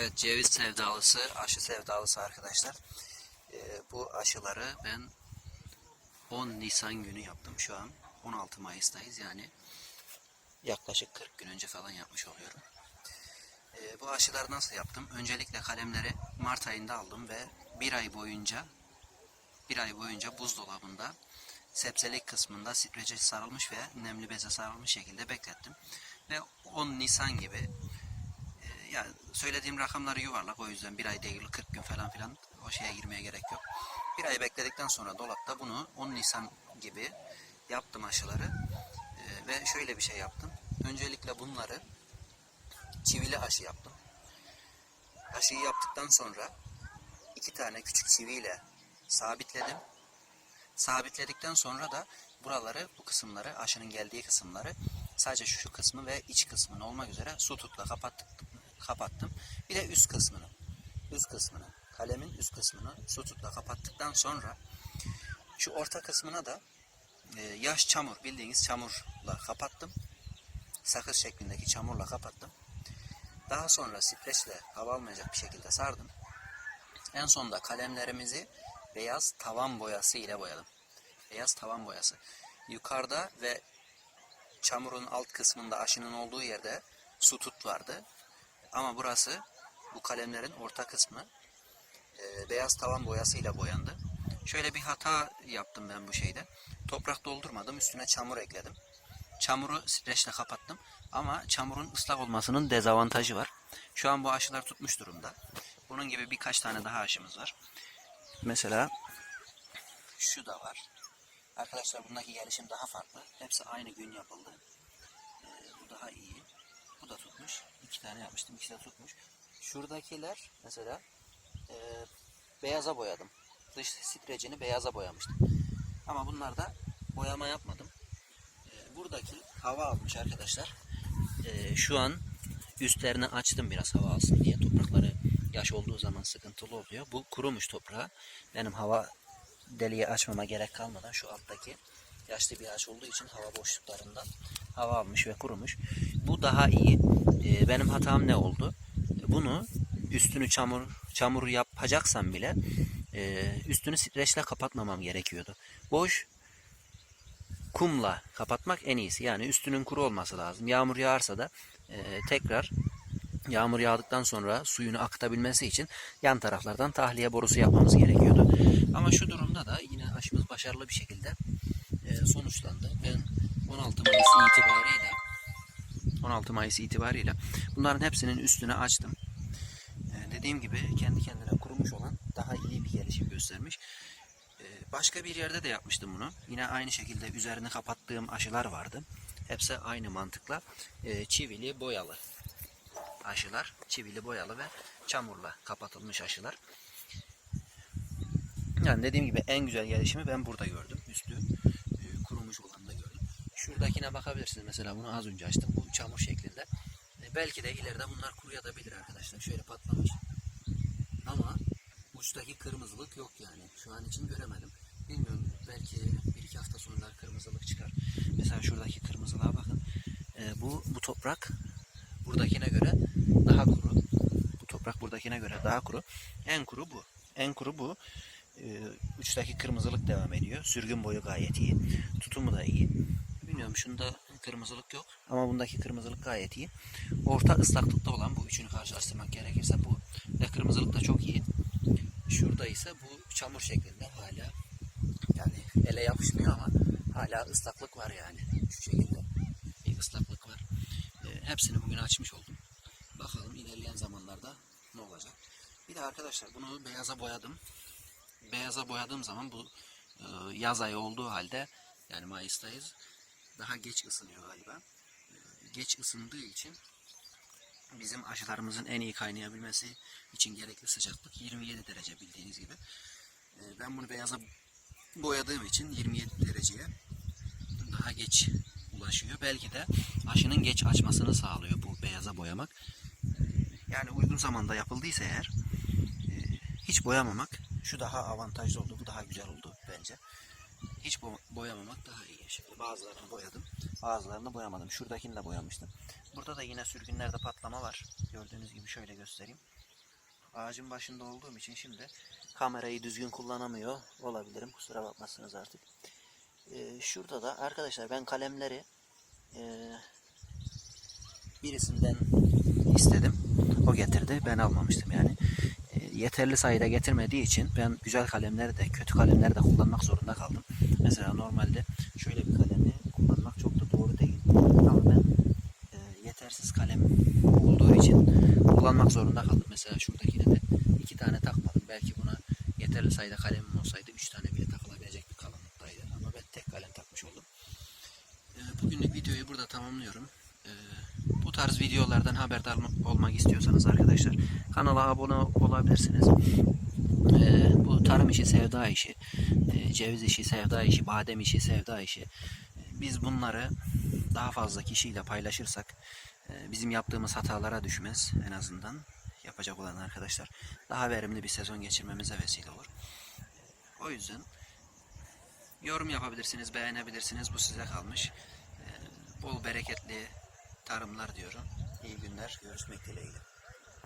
Evet ceviz sevdalısı, aşı sevdalısı arkadaşlar. Ee, bu aşıları ben 10 Nisan günü yaptım şu an. 16 Mayıs'tayız yani yaklaşık 40 gün önce falan yapmış oluyorum. Ee, bu aşıları nasıl yaptım? Öncelikle kalemleri Mart ayında aldım ve bir ay boyunca bir ay boyunca buzdolabında sebzelik kısmında sprece sarılmış ve nemli beze sarılmış şekilde beklettim. Ve 10 Nisan gibi yani söylediğim rakamları yuvarlak o yüzden bir ay değil 40 gün falan filan o şeye girmeye gerek yok. Bir ay bekledikten sonra dolapta bunu 10 Nisan gibi yaptım aşıları E, ve şöyle bir şey yaptım. Öncelikle bunları çivili aşı yaptım. Aşıyı yaptıktan sonra iki tane küçük çiviyle sabitledim. Sabitledikten sonra da buraları, bu kısımları, aşının geldiği kısımları sadece şu, kısmı ve iç kısmını olmak üzere su tutla kapattık, kapattım. Bir de üst kısmını, üst kısmını, kalemin üst kısmını su tutla kapattıktan sonra şu orta kısmına da e, yaş çamur, bildiğiniz çamurla kapattım. Sakız şeklindeki çamurla kapattım. Daha sonra streçle hava almayacak bir şekilde sardım. En sonunda kalemlerimizi beyaz tavan boyası ile boyadım. Beyaz tavan boyası. Yukarıda ve çamurun alt kısmında aşının olduğu yerde su tut vardı. Ama burası bu kalemlerin orta kısmı e, beyaz tavan boyası ile boyandı. Şöyle bir hata yaptım ben bu şeyde. Toprak doldurmadım, üstüne çamur ekledim. Çamuru streçle kapattım. Ama çamurun ıslak olmasının dezavantajı var. Şu an bu aşılar tutmuş durumda. Bunun gibi birkaç tane daha aşımız var. Mesela şu da var. Arkadaşlar bundaki gelişim daha farklı. Hepsi aynı gün yapıldı. Ee, bu daha iyi. Bu da tutmuş. İki tane yapmıştım. İkisi de tutmuş. Şuradakiler mesela e, beyaza boyadım. Dış strecini beyaza boyamıştım. Ama bunlarda boyama yapmadım. Ee, buradaki hava almış arkadaşlar. Ee, şu an üstlerini açtım biraz hava alsın diye. Toprakları yaş olduğu zaman sıkıntılı oluyor. Bu kurumuş toprağı. Benim hava deliği açmama gerek kalmadan şu alttaki yaşlı bir ağaç olduğu için hava boşluklarından hava almış ve kurumuş. Bu daha iyi. Ee, benim hatam ne oldu? Bunu üstünü çamur çamur yapacaksam bile e, üstünü streçle kapatmamam gerekiyordu. Boş kumla kapatmak en iyisi. Yani üstünün kuru olması lazım. Yağmur yağarsa da e, tekrar yağmur yağdıktan sonra suyunu akıtabilmesi için yan taraflardan tahliye borusu yapmamız gerekiyordu. Ama şu durumda da yine aşımız başarılı bir şekilde sonuçlandı. Ben 16 Mayıs itibariyle 16 Mayıs itibariyle bunların hepsinin üstüne açtım. E, dediğim gibi kendi kendine kurumuş olan daha iyi bir gelişim göstermiş. E, başka bir yerde de yapmıştım bunu. Yine aynı şekilde üzerini kapattığım aşılar vardı. Hepsi aynı mantıkla e, çivili boyalı aşılar. Çivili boyalı ve çamurla kapatılmış aşılar. Yani dediğim gibi en güzel gelişimi ben burada gördüm. Üstü e, kurumuş olan da gördüm. Şuradakine bakabilirsiniz. Mesela bunu az önce açtım. Bu çamur şeklinde. E, belki de ileride bunlar kuruyabilir arkadaşlar. Şöyle patlamış. Ama uçtaki kırmızılık yok yani. Şu an için göremedim. Bilmiyorum belki bir iki hafta sonra kırmızılık çıkar. Mesela şuradaki kırmızılığa bakın. E, bu, bu toprak buradakine göre daha kuru. Bu toprak buradakine göre daha kuru. En kuru bu. En kuru bu. Ee, uçtaki kırmızılık devam ediyor. Sürgün boyu gayet iyi. Tutumu da iyi. Bilmiyorum şunda kırmızılık yok. Ama bundaki kırmızılık gayet iyi. Orta ıslaklıkta olan bu üçünü karşılaştırmak gerekirse bu ve kırmızılık da çok iyi. Şurada ise bu çamur şeklinde hala yani ele yapışmıyor ama hala ıslaklık var yani. Şu şekilde bir ıslaklık var. Ee, hepsini bugün açmış oldum. Bakalım ilerleyen zamanlarda ne olacak. Bir de arkadaşlar bunu beyaza boyadım. Beyaza boyadığım zaman bu e, yaz ayı olduğu halde yani Mayıs'tayız. Daha geç ısınıyor galiba. E, geç ısındığı için bizim aşılarımızın en iyi kaynayabilmesi için gerekli sıcaklık 27 derece bildiğiniz gibi. E, ben bunu beyaza boyadığım için 27 dereceye daha geç ulaşıyor. Belki de aşının geç açmasını sağlıyor bu beyaza boyamak. Yani uygun zamanda yapıldıysa eğer e, hiç boyamamak şu daha avantajlı oldu. Bu daha güzel oldu bence. Hiç bo- boyamamak daha iyi. Şimdi bazılarını boyadım. Bazılarını boyamadım. Şuradakini de boyamıştım. Burada da yine sürgünlerde patlama var. Gördüğünüz gibi şöyle göstereyim. ağacın başında olduğum için şimdi kamerayı düzgün kullanamıyor olabilirim. Kusura bakmazsınız artık. Ee, şurada da arkadaşlar ben kalemleri e, birisinden istedim. O getirdi. Ben almamıştım yani. Yeterli sayıda getirmediği için ben güzel kalemleri de kötü kalemleri de kullanmak zorunda kaldım. Mesela normalde şöyle bir kalemi kullanmak çok da doğru değil. Ama ben e, yetersiz kalem olduğu için kullanmak zorunda kaldım. Mesela şuradakine de iki tane takmadım. Belki buna yeterli sayıda kalemim olsaydı üç tane bile takılabilecek bir kalınlıktaydı. Ama ben tek kalem takmış oldum. E, bugünlük videoyu burada tamamlıyorum. E, bu tarz videolardan haberdar olmak istiyorsanız arkadaşlar kanala abone olabilirsiniz. E, bu tarım işi, sevda işi, e, ceviz işi, sevda işi, badem işi, sevda işi. Biz bunları daha fazla kişiyle paylaşırsak e, bizim yaptığımız hatalara düşmez en azından yapacak olan arkadaşlar. Daha verimli bir sezon geçirmemize vesile olur. O yüzden yorum yapabilirsiniz, beğenebilirsiniz. Bu size kalmış. E, Bol bereketli tarımlar diyorum. İyi günler. Görüşmek dileğiyle.